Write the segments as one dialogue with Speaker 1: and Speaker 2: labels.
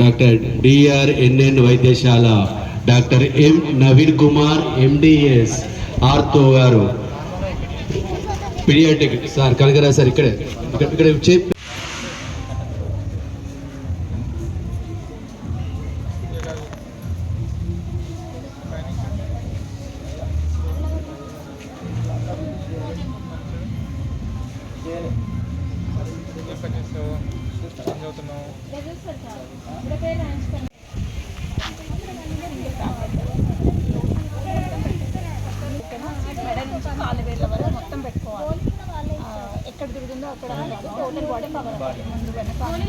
Speaker 1: Doctor D R N N వైద్యశాల doctor M Naveen Kumar M D S ortho గారు. Paediatric sir కనకరా sir ఇక్కడే ఇక్కడ చెప్పి.
Speaker 2: మెడ నుంచి మొత్తం పెట్టుకోవాలి ఎక్కడ తిరుగుతుందో అక్కడ టోటల్ బాడీ కవర్ ముందు వెనక మళ్ళీ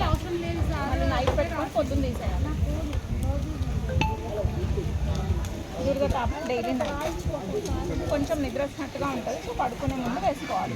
Speaker 2: నైట్ పెట్టుకొని పొద్దున్న తీసేయాలి టాప్ డైలీ నైట్ కొంచెం నిద్ర వచ్చినట్టుగా ఉంటుంది సో పడుకునే ముందు వేసుకోవాలి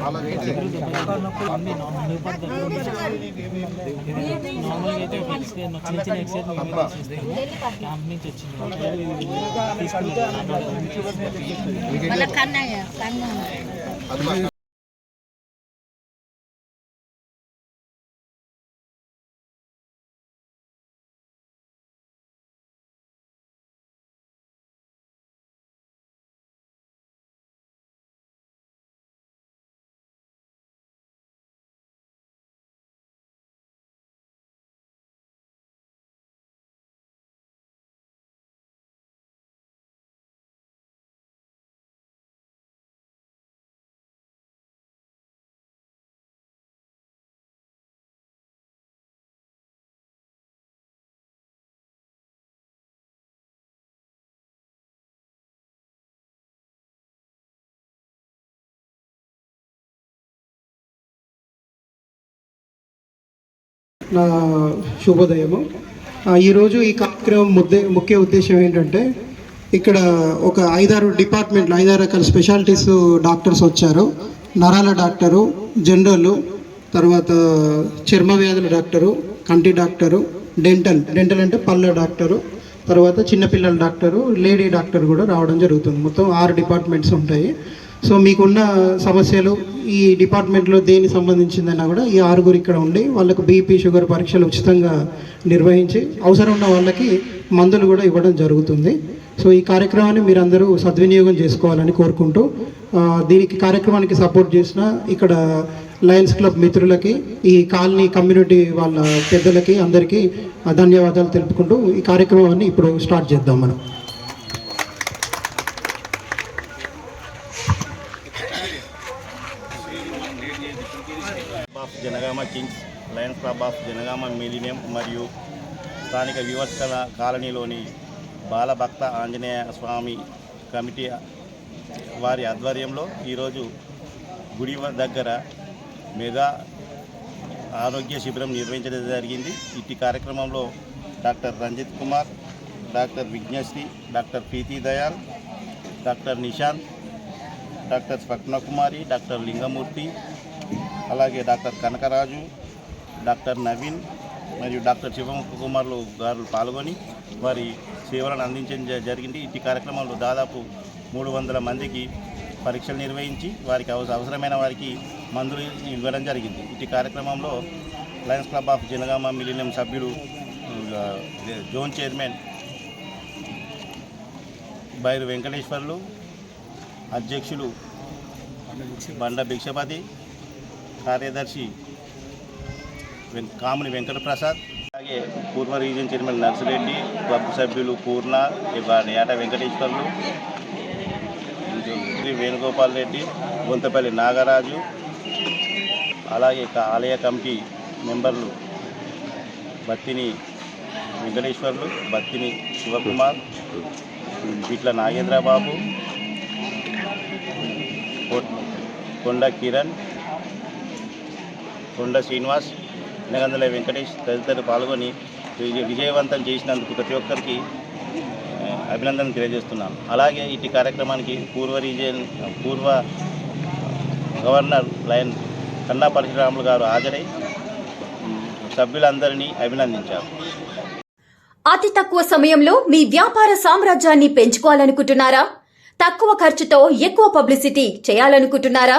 Speaker 3: నార్మల్గా అయితే ఎక్స్పీరియన్ చిన్న చిన్న ఎక్స్పీరియన్ క్యాంప్ నుంచి వచ్చింది తీసుకున్నాను
Speaker 4: నా శుభోదయము. ఈరోజు ఈ కార్యక్రమం ముద్దే ముఖ్య ఉద్దేశం ఏంటంటే ఇక్కడ ఒక ఐదారు డిపార్ట్మెంట్లు ఐదారు రకాల స్పెషాలిటీస్ డాక్టర్స్ వచ్చారు. నరాల డాక్టరు జనరల్ తర్వాత చర్మ వ్యాధుల డాక్టరు కంటి డాక్టరు డెంటల్ డెంటల్ అంటే పళ్ళ డాక్టరు తర్వాత చిన్నపిల్లల డాక్టరు లేడీ డాక్టర్ కూడా రావడం జరుగుతుంది. మొత్తం ఆరు డిపార్ట్మెంట్స్ ఉంటాయి. సో మీకున్న సమస్యలు ఈ డిపార్ట్మెంట్లో దేని సంబంధించిందన్నా కూడా ఈ ఆరుగురు ఇక్కడ ఉండి వాళ్ళకు బీపీ షుగర్ పరీక్షలు ఉచితంగా నిర్వహించి అవసరం ఉన్న వాళ్ళకి మందులు కూడా ఇవ్వడం జరుగుతుంది. సో ఈ కార్యక్రమాన్ని మీరందరూ సద్వినియోగం చేసుకోవాలని కోరుకుంటూ దీనికి కార్యక్రమానికి సపోర్ట్ చేసిన ఇక్కడ లయన్స్ క్లబ్ మిత్రులకి ఈ కాలనీ కమ్యూనిటీ వాళ్ళ పెద్దలకి అందరికీ ధన్యవాదాలు తెలుపుకుంటూ ఈ కార్యక్రమాన్ని ఇప్పుడు స్టార్ట్ చేద్దాం మనం.
Speaker 5: Of Jangaon kings lions club of Jangaon millennium మరియు స్థానిక వివర్తన కాలనీలోని బాలభక్త ఆంజనేయ స్వామి కమిటీ వారి ఆధ్వర్యంలో ఈరోజు గుడి దగ్గర మెగా ఆరోగ్య శిబిరం నిర్వహించడం జరిగింది. ఇట్టి కార్యక్రమంలో doctor Ranjith Kumar doctor Vignasri doctor Preethi Dayal doctor Nishanth doctor Swapnakumari doctor Lingamurthy అలాగే డాక్టర్ కనకరాజు డాక్టర్ నవీన్ మరియు డాక్టర్ శివకుమార్లు కుమార్లు గారు పాల్గొని వారి సేవలను అందించడం జరిగింది. ఇట్టి కార్యక్రమంలో దాదాపు మూడు వందల మందికి పరీక్షలు నిర్వహించి వారికి అవసరమైన వారికి మందులు ఇవ్వడం జరిగింది. ఇట్టి కార్యక్రమంలో Lions Club of Janagama millennium సభ్యుడు జోన్ చైర్మన్ బైరు వెంకటేశ్వర్లు అధ్యక్షులు బండ భిక్షపతి కార్యదర్శి వెం- కాముని వెంకటప్రసాద్ అలాగే పూర్వ రీజన్ చైర్మన్ నర్సిరెడ్డి క్లబ్ సభ్యులు పూర్ణ ఇవాళ ఏట వెంకటేశ్వర్లు శ్రీ వేణుగోపాల్ రెడ్డి బొంతపల్లి నాగరాజు అలాగే ఆలయ కమిటీ మెంబర్లు బత్తిని వెంకటేశ్వర్లు బత్తిని శివకుమార్ బిట్ల నాగేంద్రబాబు కొ- కొండ కిరణ్ కొండ శ్రీనివాస్ నిగంధల వెంకటేష్ తదితరులు పాల్గొని విజయ విజయవంతం చేసినందుకు ప్రతి ఒక్కరికి అభినందనలు తెలియజేస్తున్నాను. అలాగే ఇటు కార్యక్రమానికి పూర్వ రీజియన్ పూర్వ గవర్నర్ లయన్ కన్నా పరశురాములు గారు హాజరై సభ్యులందరినీ అభినందించారు.
Speaker 6: అతి తక్కువ సమయంలో మీ వ్యాపార సామ్రాజ్యాన్ని పెంచుకోవాలనుకుంటున్నారా? తక్కువ ఖర్చుతో ఎక్కువ పబ్లిసిటీ చేయాలనుకుంటున్నారా?